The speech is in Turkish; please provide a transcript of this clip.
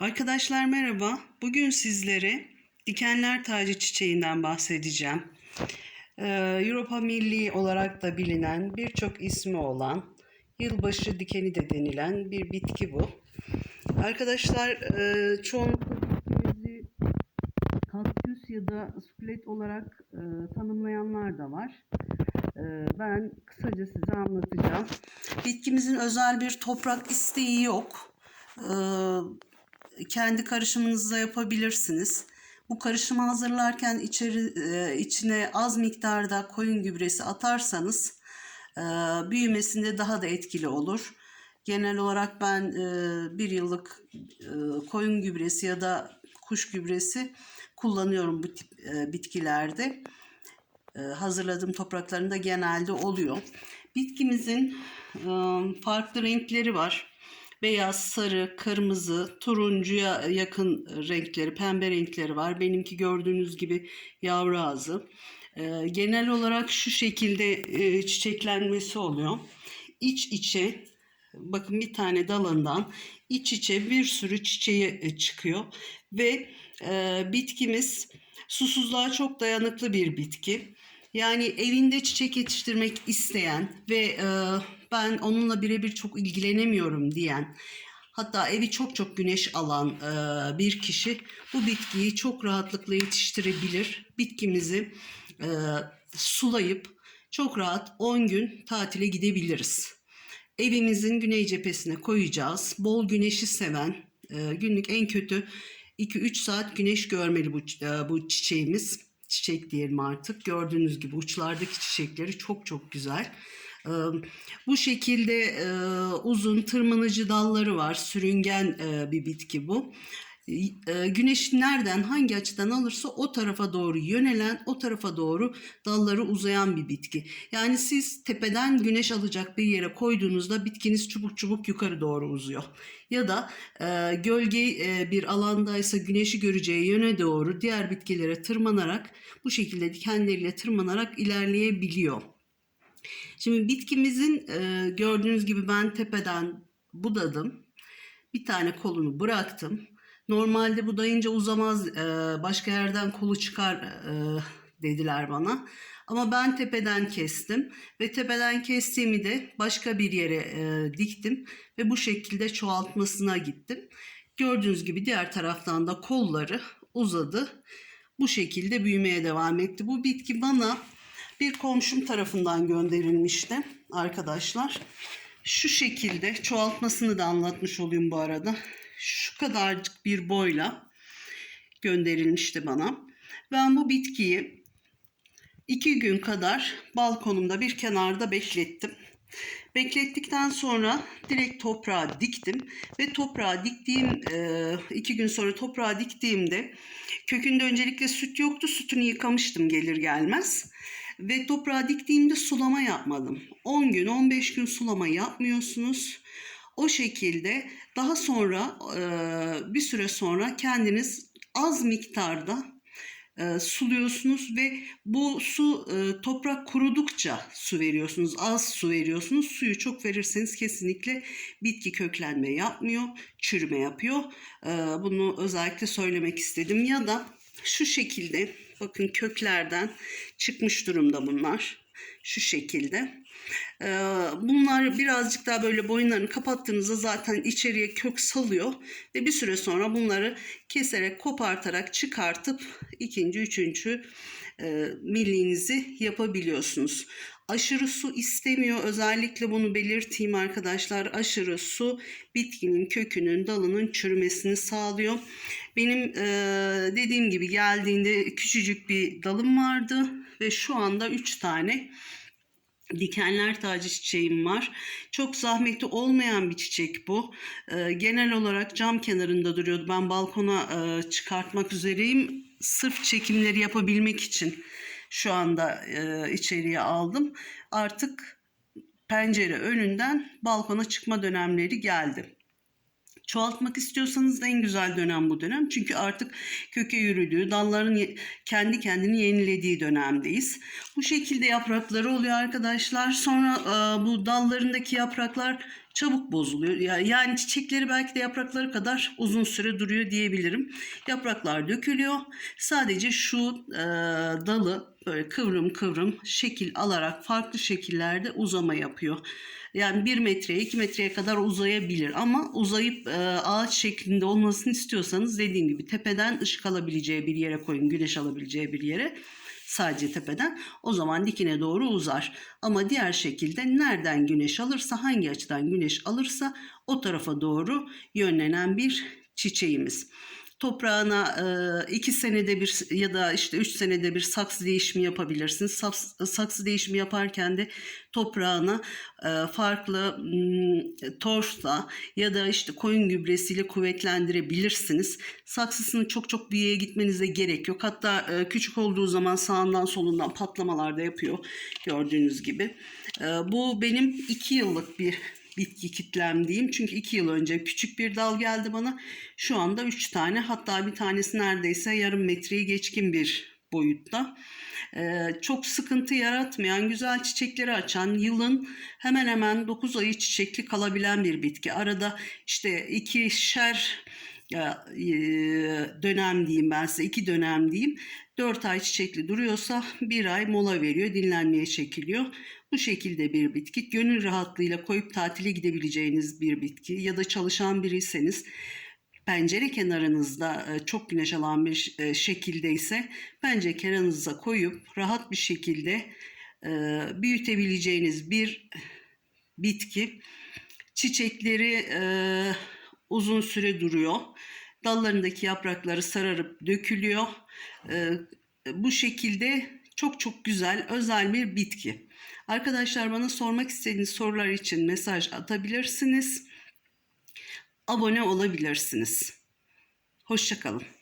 Arkadaşlar merhaba. Bugün sizlere dikenler tacı çiçeğinden bahsedeceğim. Ee, Europa milli olarak da bilinen birçok ismi olan yılbaşı dikeni de denilen bir bitki bu. Arkadaşlar e, çoğunlukla kaktüs ya da sukulet olarak e, tanımlayanlar da var. E, ben kısaca size anlatacağım. Bitkimizin özel bir toprak isteği yok. E, kendi karışımınızda yapabilirsiniz. Bu karışımı hazırlarken içeri, e, içine az miktarda koyun gübresi atarsanız e, büyümesinde daha da etkili olur. Genel olarak ben e, bir yıllık koyun gübresi ya da kuş gübresi kullanıyorum bu tip bitkilerde. Hazırladığım topraklarında genelde oluyor. Bitkimizin farklı renkleri var beyaz, sarı, kırmızı, turuncuya yakın renkleri, pembe renkleri var. Benimki gördüğünüz gibi yavru ağzı. Ee, genel olarak şu şekilde e, çiçeklenmesi oluyor. İç içe, bakın bir tane dalından iç içe bir sürü çiçeği e, çıkıyor. Ve e, bitkimiz susuzluğa çok dayanıklı bir bitki. Yani evinde çiçek yetiştirmek isteyen ve e, ben onunla birebir çok ilgilenemiyorum diyen hatta evi çok çok güneş alan e, bir kişi bu bitkiyi çok rahatlıkla yetiştirebilir. Bitkimizi e, sulayıp çok rahat 10 gün tatile gidebiliriz. Evimizin güney cephesine koyacağız. Bol güneşi seven, e, günlük en kötü 2-3 saat güneş görmeli bu, e, bu çiçeğimiz. Çiçek diyelim artık. Gördüğünüz gibi uçlardaki çiçekleri çok çok güzel. Bu şekilde uzun tırmanıcı dalları var. Sürüngen bir bitki bu. E, Güneş nereden hangi açıdan alırsa o tarafa doğru yönelen, o tarafa doğru dalları uzayan bir bitki. Yani siz tepeden güneş alacak bir yere koyduğunuzda bitkiniz çubuk çubuk yukarı doğru uzuyor. Ya da e, gölge e, bir alandaysa güneşi göreceği yöne doğru diğer bitkilere tırmanarak bu şekilde dikenleriyle tırmanarak ilerleyebiliyor. Şimdi bitkimizin e, gördüğünüz gibi ben tepeden budadım. Bir tane kolunu bıraktım. Normalde budayınca uzamaz e, başka yerden kolu çıkar e, dediler bana. Ama ben tepeden kestim ve tepeden kestiğimi de başka bir yere e, diktim ve bu şekilde çoğaltmasına gittim. Gördüğünüz gibi diğer taraftan da kolları uzadı. Bu şekilde büyümeye devam etti. Bu bitki bana bir komşum tarafından gönderilmişti arkadaşlar. Şu şekilde çoğaltmasını da anlatmış olayım bu arada. Şu kadarcık bir boyla gönderilmişti bana. Ben bu bitkiyi iki gün kadar balkonumda bir kenarda beklettim. Beklettikten sonra direkt toprağa diktim ve toprağa diktiğim e, iki gün sonra toprağa diktiğimde kökünde öncelikle süt yoktu sütünü yıkamıştım gelir gelmez ve toprağa diktiğimde sulama yapmadım. 10 gün 15 gün sulama yapmıyorsunuz. O şekilde daha sonra e, bir süre sonra kendiniz az miktarda e, suluyorsunuz ve bu su e, toprak kurudukça su veriyorsunuz. Az su veriyorsunuz. Suyu çok verirseniz kesinlikle bitki köklenme yapmıyor, çürüme yapıyor. Bunu özellikle söylemek istedim. Ya da şu şekilde bakın köklerden çıkmış durumda bunlar. Şu şekilde. Ee, Bunlar birazcık daha böyle boyunlarını kapattığınızda zaten içeriye kök salıyor ve bir süre sonra bunları keserek kopartarak çıkartıp ikinci, üçüncü e, milliğinizi yapabiliyorsunuz. Aşırı su istemiyor. Özellikle bunu belirteyim arkadaşlar. Aşırı su bitkinin kökünün, dalının çürümesini sağlıyor. Benim e, dediğim gibi geldiğinde küçücük bir dalım vardı ve şu anda 3 tane dikenler tacı çiçeğim var. Çok zahmeti olmayan bir çiçek bu. Ee, genel olarak cam kenarında duruyordu. Ben balkona e, çıkartmak üzereyim. Sırf çekimleri yapabilmek için şu anda e, içeriye aldım. Artık pencere önünden balkona çıkma dönemleri geldi. Çoğaltmak istiyorsanız da en güzel dönem bu dönem. Çünkü artık köke yürüdüğü, dalların kendi kendini yenilediği dönemdeyiz. Bu şekilde yaprakları oluyor arkadaşlar. Sonra e, bu dallarındaki yapraklar çabuk bozuluyor. Ya- Yani çiçekleri belki de yaprakları kadar uzun süre duruyor diyebilirim. Yapraklar dökülüyor. Sadece şu e, dalı böyle kıvrım kıvrım şekil alarak farklı şekillerde uzama yapıyor. Yani 1 metreye 2 metreye kadar uzayabilir ama uzayıp e, ağaç şeklinde olmasını istiyorsanız dediğim gibi tepeden ışık alabileceği bir yere koyun, güneş alabileceği bir yere sadece tepeden o zaman dikine doğru uzar. Ama diğer şekilde nereden güneş alırsa hangi açıdan güneş alırsa o tarafa doğru yönlenen bir çiçeğimiz. Toprağına e, iki senede bir ya da işte üç senede bir saksı değişimi yapabilirsiniz. Saks- Saksı değişimi yaparken de toprağına e, farklı mm, torfla ya da işte koyun gübresiyle kuvvetlendirebilirsiniz. Saksısını çok çok büyüğe gitmenize gerek yok. Hatta e, küçük olduğu zaman sağından solundan patlamalar da yapıyor gördüğünüz gibi. E, bu benim iki yıllık bir bitki kitlem diyeyim. Çünkü iki yıl önce küçük bir dal geldi bana. Şu anda üç tane hatta bir tanesi neredeyse yarım metreyi geçkin bir boyutta. Ee, çok sıkıntı yaratmayan, güzel çiçekleri açan, yılın hemen hemen 9 ayı çiçekli kalabilen bir bitki. Arada işte ikişer ya, e, dönem diyeyim ben size, iki dönem diyeyim. 4 ay çiçekli duruyorsa bir ay mola veriyor, dinlenmeye çekiliyor. Bu şekilde bir bitki. Gönül rahatlığıyla koyup tatile gidebileceğiniz bir bitki ya da çalışan biriyseniz pencere kenarınızda e, çok güneş alan bir e, şekildeyse pencere kenarınıza koyup rahat bir şekilde e, büyütebileceğiniz bir bitki. Çiçekleri uzun süre duruyor. Dallarındaki yaprakları sararıp dökülüyor. Bu şekilde çok çok güzel, özel bir bitki. Arkadaşlar bana sormak istediğiniz sorular için mesaj atabilirsiniz. Abone olabilirsiniz. Hoşçakalın.